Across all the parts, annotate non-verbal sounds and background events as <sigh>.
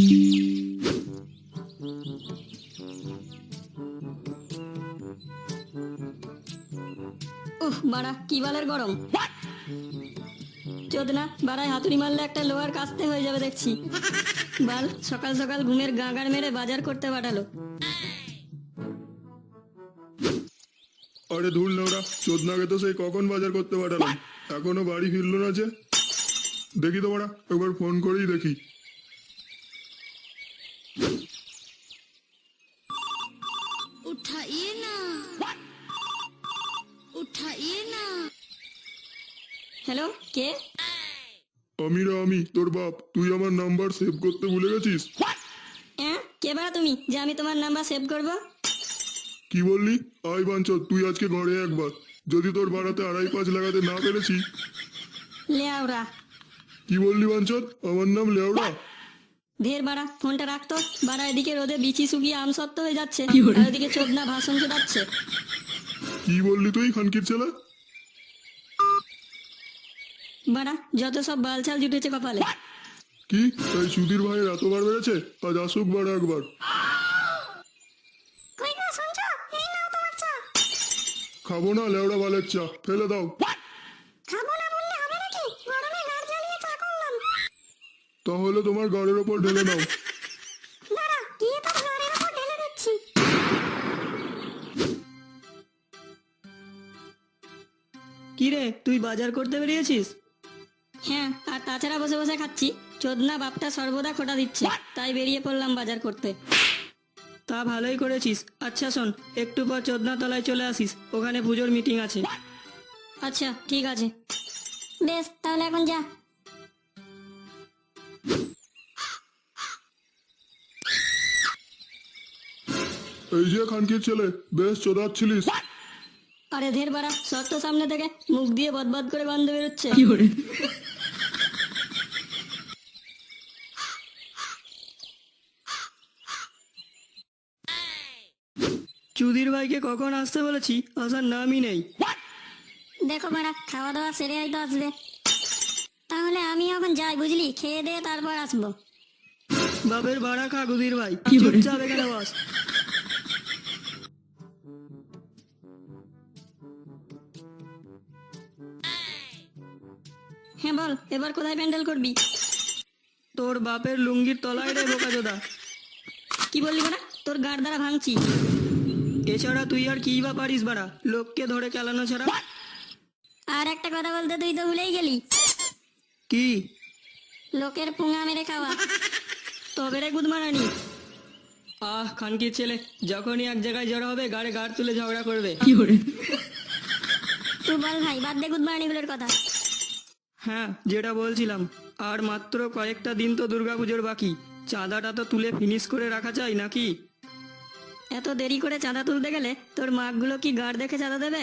উফ বাড়া কি বালের গরম? চোদনা বাড়ায় হাতুড়ি মারলে একটা লোহার কাস্তে হয়ে যাবে দেখছি। বাল সকাল সকাল ঘুমের গাঁগার মেরে বাজার করতে পাঠালো। আরে ধুল নোরা চোদনাকে তো সেই কখন বাজার করতে পাঠালাম। এখনও বাড়ি ফিরলো না যে। দেখি তো একবার ফোন করেই দেখি। उठाइए ना उठाइए ना হ্যালো কে আমি রে আমি তোর বাপ তুই আমার নাম্বার সেভ করতে ভুলে গেছিস হ্যাঁ কে বাড়া তুমি যে আমি তোমার নাম্বার সেভ করবো কি বললি আই বাঞ্চল তুই আজকে ঘরে একবার যদি তোর বাড়াতে আড়াই পাঁচ লাগাতে না পেরেছি লেওরা কি বললি বাঞ্চল আমার নাম লেওড়া ধের বাড়া ফোনটা রাখতো বাড়া এদিকে রোদে বিচি শুকিয়ে হয়ে যাচ্ছে। আর ওদিকে চোদনা ভাষণ চোদাচ্ছে কি বললি তুই খানকির ছেলে? বাড়া যত সব বালছাল জুটেছে কপালে। কি? তাই সুধীর ভাইয়ের এতবার বেড়েছে? আজ আসুক বার একবার। খাব না লেওড়া বালের চা। ফেলে দাও। তাহলে তোমার গাড়ির ওপর ঢেলে নাও কি রে তুই বাজার করতে বেরিয়েছিস? হ্যাঁ আর তাছাড়া বসে বসে খাচ্ছি। চোদনা বাপটা সর্বদা খোটা দিচ্ছে তাই বেরিয়ে পড়লাম বাজার করতে। তা ভালোই করেছিস। আচ্ছা শোন একটু পর চোদনা তলায় চলে আসিস। ওখানে পুজোর মিটিং আছে। আচ্ছা ঠিক আছে। বেশ তাহলে এখন যা। এই যে খানকির ছেলে বেশ চোদাচ্ছিলিস। আরে ধের বাড়া শক্ত সামনে থেকে। মুখ দিয়ে বদবদ করে গন্ধ বেরোচ্ছে। চুদির ভাইকে কখন আসতে বলেছি আসার নামই নেই। দেখো বাড়া খাওয়া দাওয়া সেরে হয়তো আসবে। তাহলে আমি এখন যাই বুঝলি? খেয়ে দিয়ে তারপর আসব। বাপের ভাড়া খা গুদির ভাই। চুপচাপ এখানে বস। হ্যাঁ বল এবার কোথায় প্যান্ডেল করবি? তোর বাপের লুঙ্গির তলায় রে বোকাচোদা কি বললি বাড়া? তোর গাড় দ্বারা ভাঙছি। এছাড়া তুই আর কি বা পারিস বাড়া? লোককে ধরে চালানো ছাড়া। আর একটা কথা বলতে তুই তো ভুলেই গেলি। কি? লোকের পুঙা মেরে খাওয়া। তবে রে গুদমারানি। আহ খানকির ছেলে যখনই এক জায়গায় জড়ো হবে গাড়ে গাড় তুলে ঝগড়া করবে। কি করে তুই বল ভাই বাদ দে গুদমারানিগুলোর কথা। হ্যাঁ যেটা বলছিলাম। আর মাত্র কয়েকটা দিন তো দুর্গাপুজোর বাকি। চাঁদাটা তো তুলে ফিনিশ করে রাখা চাই নাকি? এত দেরি করে চাঁদা তুলতে গেলে তোর মাগগুলো কি গাড় দেখে চাঁদা দেবে?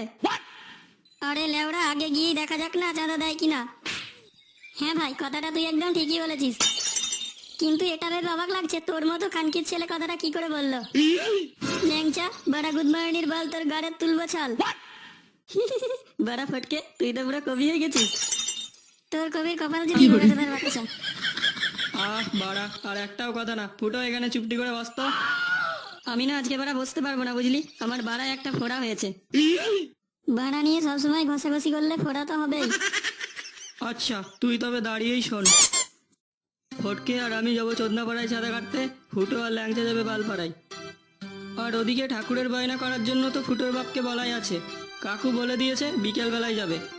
আরে লেওড়া আগে গিয়েই দেখা যাক না চাঁদা দেয় কিনা। হ্যাঁ ভাই কথাটা তুই একদম ঠিকই বলেছিস। কিন্তু এটা ভেবে অবাক লাগছে তোর মতো খানকির ছেলে কথাটা কি করে বলল? ল্যাংচা বাড়া গুদমারানির বল তোর গাড়ের তুলবো ছাল। বাড়া ফটকে তুই তো পুরো কবি হয়ে গেছিস। তোর কবির কপাল যদি বোকাচোদার বাচ্চা। আহ বাড়া আর একটাও কথা না। ফুটো এখানে চুপটি করে বসতো। আমি না আজকে বাড়া বসতে পারব না বুঝলি? আমার বাড়ায় একটা ফোড়া হয়েছে। বাড়া নিয়ে সবসময় ঘষাঘষি করলে ফোড়া তো হবেই। আচ্ছা তুই তবে দাঁড়িয়েই শোন। ফটকে আর আমি যাব চোদনাপাড়ায় চাঁদা কাটতে। ফুটো আর ল্যাংচা যাবে বালপাড়ায়। আর ওদিকে ঠাকুরের বায়না করার জন্য তো ফুটোর বাপকে বলাই আছে। কাকু বলে দিয়েছে বিকেল বেলায় যাবে।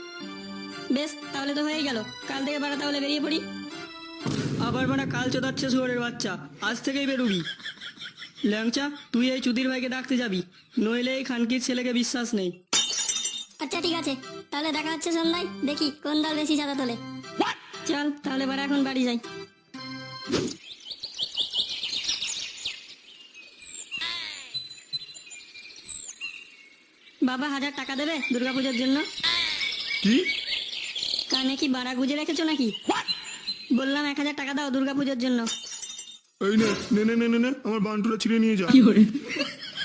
বেশ তাহলে তো হয়ে গেল। কাল থেকে বাড়া তাহলে বেরিয়ে পড়ি। আবার মানে কাল চোদাচ্ছে শুয়ারের বাচ্চা। আজ থেকেই বেরুবি। ল্যাংচা তুই এই চুদির ভাইকে ডাকতে যাবি। নইলে এই খানকির ছেলেকে বিশ্বাস নেই। আচ্ছা ঠিক আছে। তাহলে দেখা হচ্ছে সন্ধ্যায়। দেখি কোন দল বেশি চাঁদা তোলে। চল তাহলে বাড়া এখন বাড়ি যাই। বাবা হাজার টাকা দেবে দুর্গাপূজার জন্য? কি? কানে কি বাড়া গুজে রেখেছো নাকি? বললাম এক হাজার টাকা দাও দুর্গাপূজার জন্য। এই নে নে নে নে নে আমার বান্টুটা ছিঁড়ে নিয়ে যা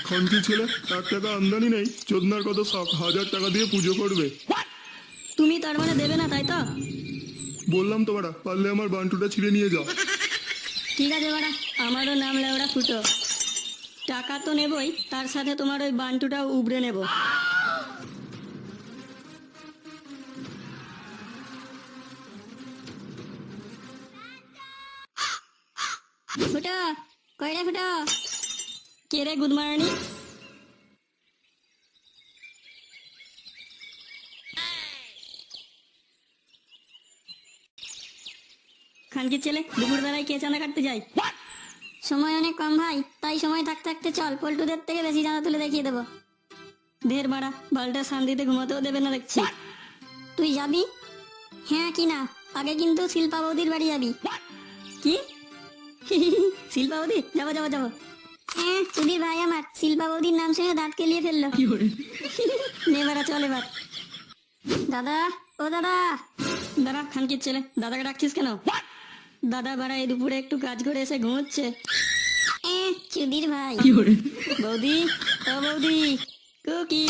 খানকির ছেলে এক টাকা আমদানি নেই চোদনার কত শখ হাজার টাকা দিয়ে পুজো করবে। তুমি তার মানে দেবে না তাই তো? বললাম তো বাড়া পারলে আমার বান্টুটা ছিঁড়ে নিয়ে যা ঠিক আছে বাড়া আমারও নাম লেওড়া ফুটো। টাকা তো নেবই তার সাথে তোমার ওই বান্টুটাও উবড়ে নেব। ফুটো কই রে ফুটো। কে রে গুদমারানি? ছেলে দুপুর বেলায় কে চাঁদা কাটতে যায়? সময় অনেক কম ভাই তাই সময় থাকতে থাকতে চল পল্টুদের থেকে বেশি চাঁদা তুলে দেখিয়ে দেবো। ঢের মারা বালটা শান্তিতে ঘুমাতেও দেবে না দেখছি। তুই যাবি? হ্যাঁ কি না আগে কিন্তু শিল্পা বৌদির বাড়ি যাবি। কি? <laughs> শিল্পা বৌদি যাব যাব যাব। হ্যাঁ সুধীর ভাই আমার। শিল্পা বৌদির নাম শুনে দাঁত কেলিয়ে ফেলল। <laughs> চল এবার। দাদা ও দাদা। দাদা খানকির ছেলে দাদাকে ডাকছিস কেন? দাদা বাড়া এই দুপুরে একটু কাজ করে এসে ঘুমোচ্ছে। এ সুধীর ভাই। বৌদি ও বৌদি। কুকি।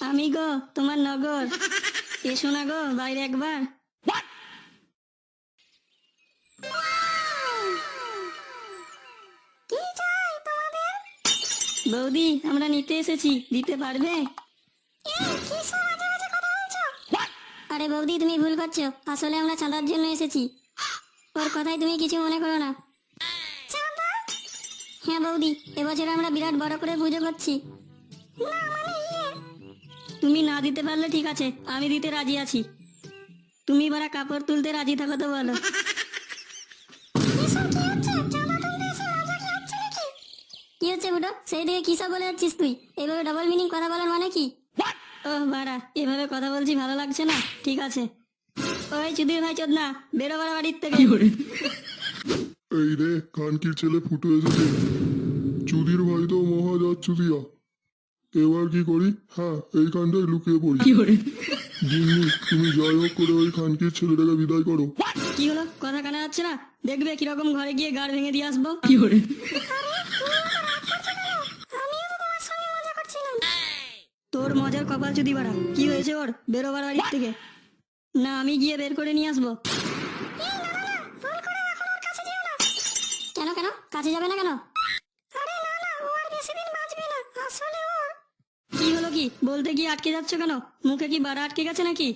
আমি গো তোমার নগর। এসো না গো বাইরে একবার। বৌদি আমরা নিতে এসেছি। দিতে পারবে? আরে বৌদি তুমি ভুল করছ। আসলে আমরা চাঁদার জন্য এসেছি। ওর কথাই তুমি কিছু মনে করো না। হ্যাঁ বৌদি এবছর আমরা বিরাট বড় করে পুজো করছি। তুমি না দিতে পারলে ঠিক আছে আমি দিতে রাজি আছি। তুমি বারা কাপড় তুলতে রাজি থাকো তো বলো। <laughs> কি হচ্ছে বুটো সেই দিকে কি সব বলে যাচ্ছিস তুই? এইভাবে ডবল মিনিং কথা বলার মানে কি? ও বাড়া এভাবে কথা বলছি ভালো লাগছে না। ঠিক আছে। ওই চুদির ভাই চোদনা বেরো বাড়া বাড়ির থেকে। এই রে খানকির ছেলে ফুটো এসেছে। চুদির ভাই তো মহা যাচ্ছুদিয়া এবার কি করি? হ্যাঁ এইখানটায় লুকিয়ে পড়ি। গিন্নি তুমি যাই হোক করে ওই খানকির ছেলেটাকে বিদায় করো। কি হলো? কথা কানা যাচ্ছে না? দেখবে কীরকম ঘরে গিয়ে গাড় ভেঙে দিয়ে আসব। তোর মজার কপাল চুদি বাড়া কি হয়েছে ওর? বেরোবার বাড়া বাড়ির থেকে। না আমি গিয়ে বের করে নিয়ে আসব। কেন কেন? কাছে যাবে না কেন? কি হলো কি? বলতে গিয়ে আটকে যাচ্ছ কেন? মুখে কি বাড়া আটকে গেছে নাকি?